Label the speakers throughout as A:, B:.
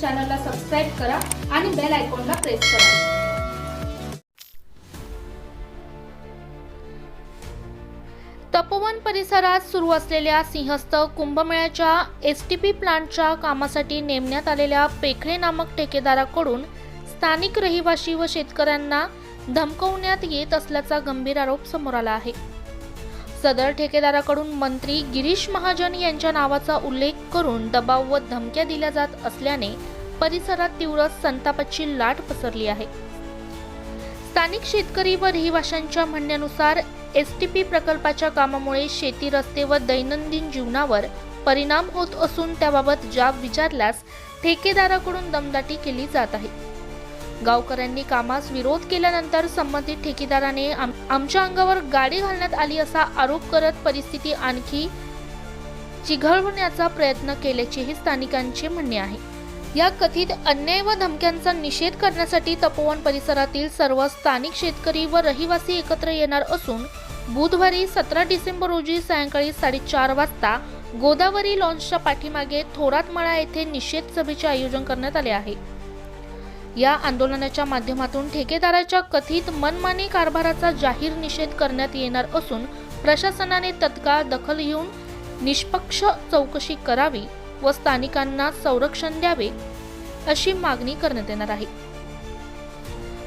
A: चॅनलला सबस्क्राईब करा आणि बेल आयकॉनला प्रेस करा. तपोवन परिसरात सुरू असलेल्या सिंहस्थ कुंभमेळ्याच्या एस टी पी प्लांटच्या कामासाठी नेमण्यात आलेल्या पेखळे नामक ठेकेदाराकडून स्थानिक रहिवासी व शेतकऱ्यांना धमकवण्यात येत असल्याचा गंभीर आरोप समोर आला आहे. सदर ठेकेदाराकडून मंत्री गिरीश महाजन यांच्या नावाचा उल्लेख करून दबाव व धमक्या दिल्या जात असल्याने परिसरात तीव्र संतापाची लाट पसरली आहे. स्थानिक शेतकरी व रहिवाशांच्या म्हणण्यानुसार एस टी पी प्रकल्पाच्या कामामुळे शेती रस्ते व दैनंदिन जीवनावर परिणाम होत असून त्याबाबत जाब विचारल्यास ठेकेदाराकडून दमदाटी केली जात आहे. गावकऱ्यांनी कामास विरोध केल्यानंतर संबंधित ठेकेदाराने आम- आमच्या अंगावर गाडी घालण्यात आली असा आरोप करत परिस्थिती आणखी चिघळवण्याचा प्रयत्न केल्याचेही स्थानिकांचे म्हणणे आहे. या कथित अन्याय व धमक्यांचा निषेध करण्यासाठी तपोवन परिसरातील सर्व स्थानिक शेतकरी व रहिवासी एकत्र येणार असून बुधवारी सतरा डिसेंबर रोजी सायंकाळी साडेचार वाजता गोदावरी लॉन्चच्या पाठीमागे थोरातमाळा येथे निषेध सभेचे आयोजन करण्यात आले आहे. या आंदोलनाच्या माध्यमातून ठेकेदाराच्या कथित मनमानी कारभाराचा जाहीर निषेध करण्यात येणार असून प्रशासनाने तत्काळ दखल घेऊन निष्पक्ष चौकशी करावी व स्थानिकांना संरक्षण द्यावे अशी मागणी करण्यात येणार आहे.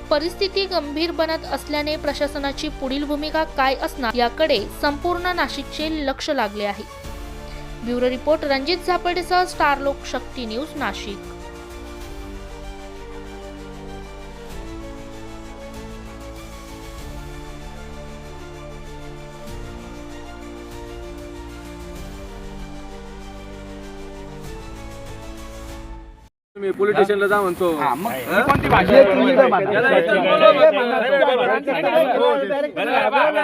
A: परिस्थिती गंभीर बनत असल्याने प्रशासनाची पुढील भूमिका काय असणार याकडे संपूर्ण नाशिकचे लक्ष लागले आहे. ब्युरो रिपोर्ट रणजित झापर्डेसह स्टार लोक शक्ती न्यूज नाशिक.
B: मी पोलीस स्टेशनला जा म्हणतो.
C: हा, मग ही? कोणती भाषा आहे? तुम्ही.
B: याला इथं बोलवा.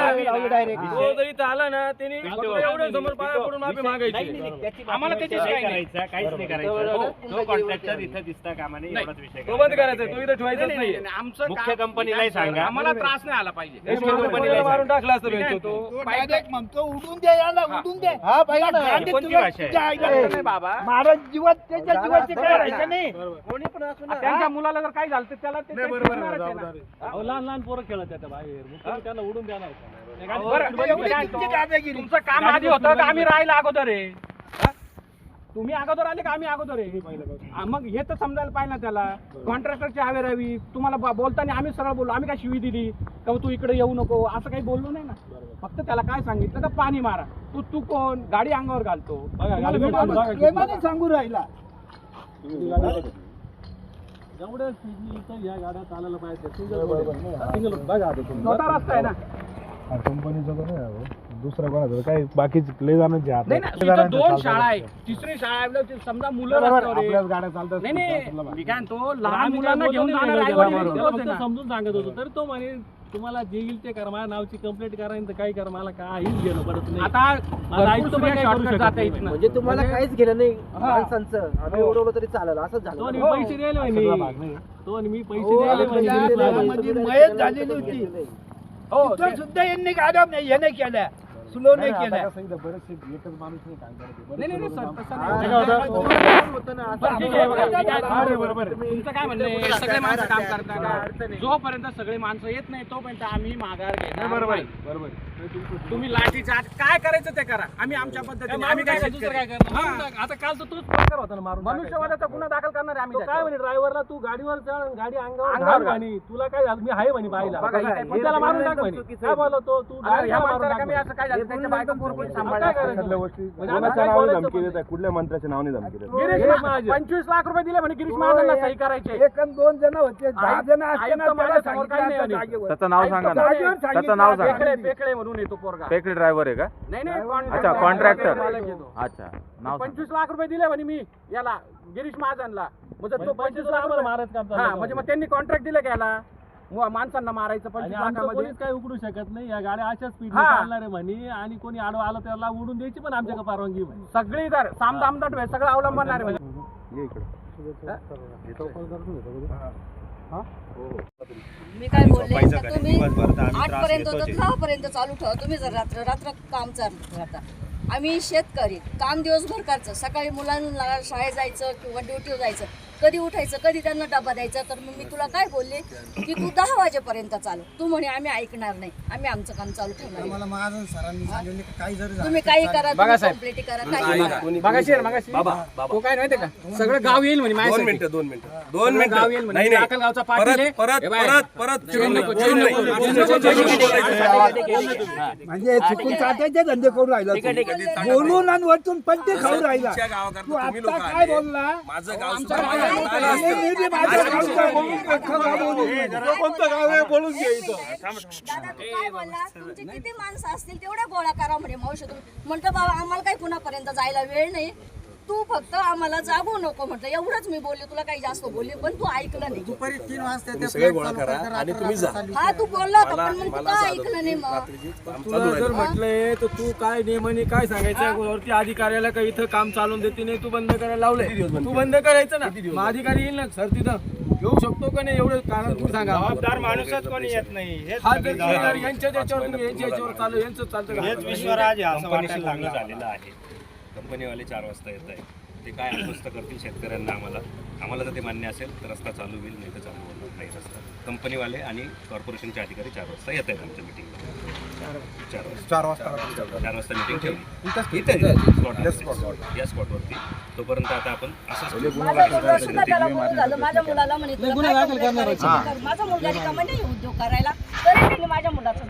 B: हो, तो जर इथं आला ना त्यांनी फक्त एवढं समोर पाया पडून माफी मागायची.
C: आम्हाला त्याच्याशी काही नाही.
D: करायचं काहीच नाही करायचं. जो कॉन्ट्रॅक्टर इथं दिसता कामा नये एवढाच विषय
B: तो बंद करायचा. तो इथं ठेवायचाच
C: नाही,
B: नाही
C: नाही, नाही, आमचं
D: मुख्य कंपनीलाही सांगा.
C: आम्हाला त्रास नाही आला पाहिजे.
B: कंपनीला मारून टाकला असतं बेंचो तो
E: म्हणतो उडून द्या याला उडून द्या
F: हा पाहिजे ना.
E: गांडीत
D: कोणती
E: तुला?
D: भाषा आहे?
E: तुझ्या आईला
C: नाही बाबा
E: महाराज जीवात त्याच्या जीवाचे काय राहायचं नाही
C: त्यांच्या मुलाला जर काय झालं तर त्याला ते- आहे ना.
F: लहान लहान पोरं खेळत त्या बाहेर. मग तुम्ही त्यांना उडून द्या ना
C: बरं,
E: एवढी
C: मी काय
E: तुमची
C: म्हणतो,
E: दादागिरी.
C: तुमचं काम आधी होतं का? आम्ही राहिला अगोदर आहे. हा? तुम्ही अगोदर आले का? आम्ही अगोदर आहे. हा, मग हे तर समजायला पाहिजे ना त्याला. कॉन्ट्रॅक्टरची हवे राहावी तुम्हाला ब- बोलताना आम्ही सरळ बोललो. आम्ही काय शिवी दिली? का तू इकडे येऊ नको? असं काही बोललो नाही ना. फक्त त्याला काय सांगितलं? का पाणी मारा. तू तू कोण? गाडी अंगावर घालतो. तुम्हाला.
E: प्रेमाने सांगू राहिला.
F: जेवढ्या स्पीडनी इथं या गाड्या चालायला पाहिजे. सिंगल सिंगल बघा
C: छोटा रस्ता आहे ना?
G: कंपनीचं पण आहे दुसरं कोणाचं काय बाकीचे लय हात
C: नाही तिथं दोन शाळा आहे. तिसरी शाळा आहे म्हणजे समजा मुलं रस्त्यावर आहे.
G: आपल्याच गाड्या चालतात
C: नाही नाही मी काय म्हणतो लहान मुलांना घेऊन जाणार.
F: समजून सांगत होतो. तर तो म्हणे तुम्हाला जे येईल ते करा माझ्या नावची कंप्लेंट करा आणि काही करा मला काहीच घेणं पडत नाही
C: आता
F: मला आईचं
C: भरपूर
F: पण काही करू
C: शॉर्टकट
F: शकत
C: जाते
F: नाही.
C: इथनं
H: म्हणजे तुम्हाला काहीच घेणं नाही
C: हा.
H: माणसांचं आम्ही
C: हो.
H: उडवलं तरी चालेल असंच
F: तो
H: झालं
F: आणि. पैसे द्यायला म्हणे
G: नाही.
F: तो आणि मी पैसे
H: हो,
F: द्यायला म्हणे
H: पैसे
E: मयत झालेली होती.
H: नाही.
C: हो
E: तिथं सुद्धा यांनी गाड्या नाही याने केल्या स्लो नाही
G: नाही,
E: केल्या.
G: बरेचसे एकच माणूस नाही काम.
C: तुमचं काय म्हणणं आहे? सगळे माणसं काम करतात जोपर्यंत सगळे माणसं येत नाही तोपर्यंत आम्ही माघार
G: नाही,
C: घेणार
G: बरोबर.
C: तुम्ही लाठी चार्ज काय करायचं ते करा. आम्ही आमच्या पद्धतीने आम्ही काय
F: दुसरं काय. करणार. आता काल तर तोच प्रकार होता ना मारून टाकायचा.
C: मनुष्यवधाचा गुन्हा दाखल करणार आहे आम्ही
F: काय. म्हणे ड्रायव्हरला तू गाडीवर चढ गाडी अंगावर. म्हणे. तुला काय झालं? मी आहे म्हणे बाईला. त्याला मारून टाक म्हणे. काय. बोलतो तो?
C: ह्या
F: मारून टाक
C: कमी असं काय
F: म्हणजे
G: धमकी देत आहे कुठल्या मंत्र्याच्या नावाने धमकी देत
C: गिरीश मा-
F: माझे.
C: पंचवीस लाख रुपये दिले म्हणे गिरीश महाजनला सही करायचे
E: एक आणि दोन जण होते. दहा जण त्याला सांगितलं आता. जागेवर.
I: त्याचं नाव सांगा ना.
E: जागेवर
I: त्याचं नाव सांगा.
C: पेकळे पेकळे म्हणून येतो पोरगा.
I: पेकडी ड्रायव्हर आहे का?
C: नाही नाही
I: अच्छा कॉन्ट्रॅक्टर. अच्छा नाव सांगा.
C: पंचवीस लाख रुपये दिले म्हणे मी याला गिरीश महाजनला. म्हणजे तो पंचवीस लाख रुपये- हा
F: चाललं
C: म्हणजे मग. त्यांनी कॉन्ट्रॅक्ट दिलं का याला? माणसांना मारायचं
F: आणि
C: पंचवीस
F: आमचं
C: लाखामध्ये.
F: कोणीच काही उकडू शकत नाही. या गाड्या अशा स्पीड
C: हा.
F: चालणार आहे म्हणे. आणि कोणी आडवा आलं त्याला उडून द्यायची पण आमच्या परवानगी म्हणे.
C: सगळी तर साम दामदाट सगळं अवलंबणार आहे म्हणजे.
J: मी काय बोलले? का तुम्ही
D: दिवसभर तर आम्ही
J: आठ
D: त्रास
J: पर्यंत
D: घेतोच
J: होतं
D: आहे.
J: दहा पर्यंत चालू ठेवा. तुम्ही जर रात्र रात्र काम चालू आता आम्ही शेतकरी. काम दिवसभर करायचं सकाळी मुलांना शाळेत जायचं किंवा ड्युटीवर जायचं. कधी उठायचं कधी त्यांना डबा द्यायचा तर मग मी तुला काय बोलले? की तू दहा वाजेपर्यंत चालव तू म्हणे आम्ही ऐकणार नाही. आम्ही आमचं काम चालू ठेवणार तुम्ही काही करा
B: बघा
J: तुम्ही
B: साहेब.
J: कंप्लेंट करा काही करा.
B: मागाशी आहे ना, मागाशी तो काय माहितीये का? सगळं गाव येईल म्हणे
G: दोन. मिनिटं दोन मिनिटं.
B: सगळं
G: दोन मिनिटं.
B: गाव येईल म्हणे.
G: नाही
B: मी
G: नाही.
B: अक्कलगावचा पाटील आहे.
G: परत परत. परत
B: नको, नको. नको, नको.
E: म्हणजे चुकून चाटायचे धंदे करून राहिला तू. बोलून आणि वरतून पट्टे खाऊन राहिला.
G: तुमच्या
E: तू
G: गावाकरता तुम्ही लोक
E: आता काय
G: आले.
E: बोलला?
G: माझं गाव सुद्धा माझ्या
J: किती माणसं असतील तेवढ्या गोळा करा म्हणे मावशी. तुम्ही म्हणतो बाबा आम्हाला काही कुणापर्यंत जायला वेळ नाही. तू फक्त आम्हाला जागू नको म्हटलं. एवढंच मी बोलले तुला काही जास्त बोलले पण तू ऐकलं नाही.
K: दुपारी तीन वाजता
G: तुम्ही सगळे गोळा करा आणि तुम्ही जा.
J: हा तू बोलला होता पण मग तू
G: मला
J: का ऐकलं नाही मग?
G: रात्रीची काम
B: तुला
G: चालू
B: जर
G: राहील.
B: म्हटलंय तर तू काय नियमाने काय सांगायचं वरती अधिकाऱ्याला काही इथं काम चालून देते नाही तू बंद करायला लावलंय. तू बंद करायचं ना? मग अधिकारी येईल ना? सर तिथं. येऊ शकतो का नाही? एवढं कारण तू सांगा.
D: जबाबदार माणूसच कोणी येत नाही. हेच
B: हा जर यांच्या याच्यावर तुम्ही यांच्या याच्यावर चालू यांचं चालतं का?
D: हेच विश्वराज आहे असं वाटायला लागलं. झालेलं आहे. कंपनीवाले चार वाजता येत आहे ते काय आश्वस्त करतील शेतकऱ्यांना आम्हाला? आम्हाला जर ते मान्य असेल तर रस्ता चालू होईल नाही तर चालू होणार नाही रस्ता. कंपनीवाले आणि कॉर्पोरेशनचे अधिकारी चार वाजता येत आहेत आमच्या मिटिंगला चार वाजता.
K: चार वाजता.
D: चार वाजता मिटिंग ठेवली. इथे स्पॉट या स्पॉटवरती तोपर्यंत आता आपण
J: झालं माझ्या मुलाला म्हणे तुला काय complaint करायची? माझा मुलगा रिकामा नाही उद्योग करायला. तरी त्यांनी माझ्या मुलाचं